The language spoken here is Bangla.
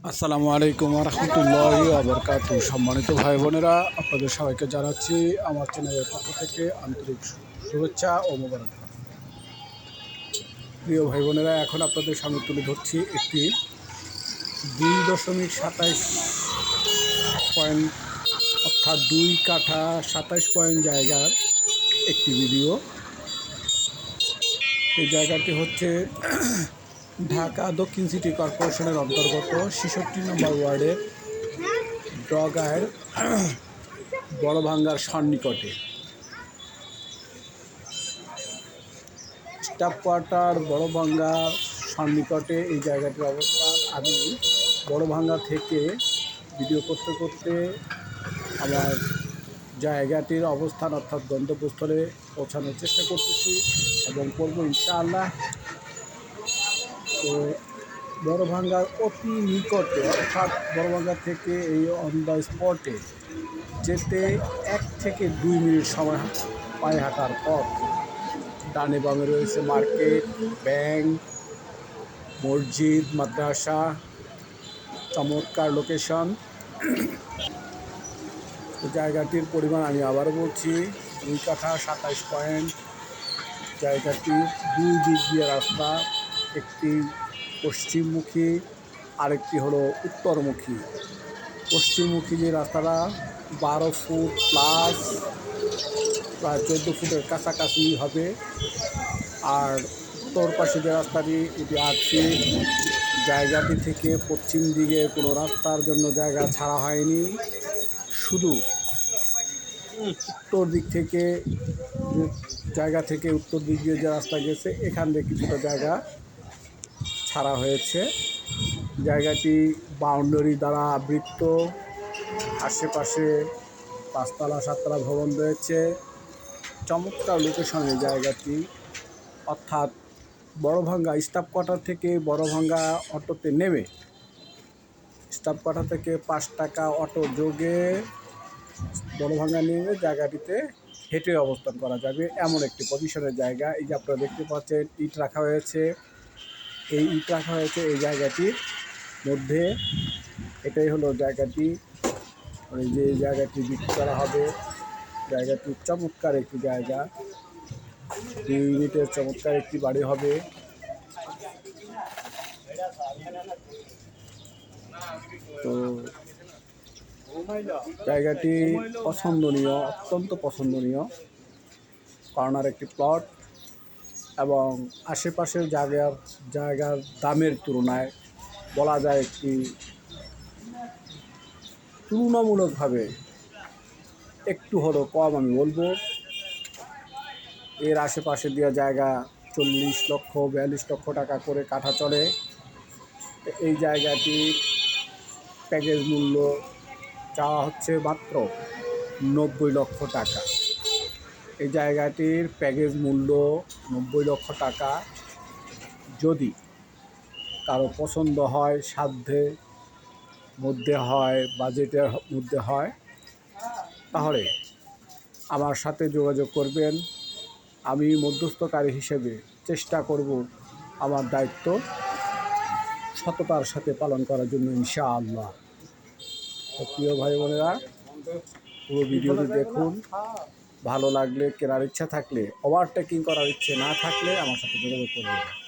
আসসালামু আলাইকুম রহমতুল্লাহ আবরকাত সম্মানিত ভাই বোনেরা আপনাদের সবাইকে জানাচ্ছি আমার চ্যানেলের পক্ষ থেকে আন্তরিক শুভেচ্ছা ও মোবারক প্রিয় ভাই বোনেরা এখন আপনাদের সামনে তুলে ধরছি একটি দুই দশমিক সাতাইশ পয়েন্ট, অর্থাৎ দুই কাঠা সাতাইশ পয়েন্ট জায়গার একটি ভিডিও। এই জায়গাটি হচ্ছে ঢাকা দক্ষিণ সিটি কর্পোরেশনের অন্তর্গত ছেষট্টি নম্বর ওয়ার্ডের ডগায়ের বড়ভাঙ্গার সন্নিকটে। স্টাফ কোয়ার্টার বড়ভাঙ্গার সন্নিকটে এই জায়গাটির অবস্থান। আমি বড়ভাঙ্গা থেকে ভিডিও করতে করতে আমার জায়গাটির অবস্থান অর্থাৎ গন্তব্যস্থলে পৌঁছানোর চেষ্টা করতেছি এবং করব ইনশাআল্লাহ তো বড়ভাঙ্গার অতি নিকটে, অর্থাৎ বড়ভাঙ্গা থেকে এই অন দ্য স্পটে যেতে এক থেকে দুই মিনিট সময় পায়ে হাঁটার পথ। ডানে বামে রয়েছে মার্কেট, ব্যাংক, মসজিদ, মাদ্রাসা, চমৎকার লোকেশন জায়গাটির পরিমাণ আমি আবারও বলছি, দুই কাঠা সাতাইশ পয়েন্ট। জায়গাটি দুই দিক দিয়ে রাস্তা। একটি পশ্চিমমুখী, আরেকটি হলো উত্তরমুখী। পশ্চিমমুখী যে রাস্তাটা, বারো ফুট প্লাস প্রায় চোদ্দ ফুটের কাছাকাছি হবে। আর উত্তর পাশে যে রাস্তাটি, এটি ফিট জায়গাটি থেকে পশ্চিম দিকে কোনো রাস্তার জন্য জায়গা ছাড়া হয়নি। শুধু উত্তর দিক থেকে, জায়গা থেকে উত্তর দিক দিয়ে যে রাস্তা গেছে, এখান থেকে কিছুটা জায়গা ছাড়া হয়েছে। জায়গাটি বাউন্ডারি দ্বারা আবৃত্ত। আশেপাশে পাঁচতলা, সাততলা ভবন রয়েছে। চমৎকার লোকেশনে জায়গাটি। অর্থাৎ বড়ভাঙ্গা স্টাফ কোয়ার্টার থেকে বড়ভাঙ্গা অটোতে নেমে স্টাফ কোয়ার্টার থেকে পাঁচ টাকা অটো যোগে বড়ভাঙ্গা নেমে জায়গাটিতে হেঁটে অবস্থান করা যাবে। এমন একটি পজিশনের জায়গা। এই যে আপনারা দেখতে পাচ্ছেন, ইট রাখা হয়েছে। এই ইট রাখা হয়েছে এই জায়গাটির মধ্যে। এটাই হলো জায়গাটি। মানে যে জায়গাটি বিক্রি করা হবে। জায়গাটি চমৎকার একটি জায়গা। দুই ইউনিটের চমৎকার একটি বাড়ি হবে। তো জায়গাটি পছন্দনীয়, অত্যন্ত পছন্দনীয়। কর্নার একটি প্লট। এবং আশেপাশের জায়গার জায়গার দামের তুলনায় বলা যায় একটি তুলনামূলকভাবে একটু হলো কম আমি বলব। এর আশেপাশে দেওয়া জায়গা চল্লিশ লক্ষ, বিয়াল্লিশ লক্ষ টাকা করে কাঠা চলে। এই জায়গাটি প্যাকেজ মূল্য চাওয়া হচ্ছে মাত্র নব্বই লক্ষ টাকা। এই জায়গাটির প্যাকেজ মূল্য নব্বই লক্ষ টাকা। যদি কারও পছন্দ হয়, সাধ্যে মধ্যে হয়, বাজেটের মধ্যে হয়, তাহলে আমার সাথে যোগাযোগ করবেন। আমি মধ্যস্থকারী হিসেবে চেষ্টা করব আমার দায়িত্ব সততার সাথে পালন করার জন্য, ইনশাআল্লাহ। তো প্রিয় ভাই বোনেরা পুরো ভিডিওটি দেখুন। ভালো লাগলে কেনার ইচ্ছা থাকলে ওভারটেকিং করার ইচ্ছে না থাকলে আমার সাথে যোগাযোগ করবেন।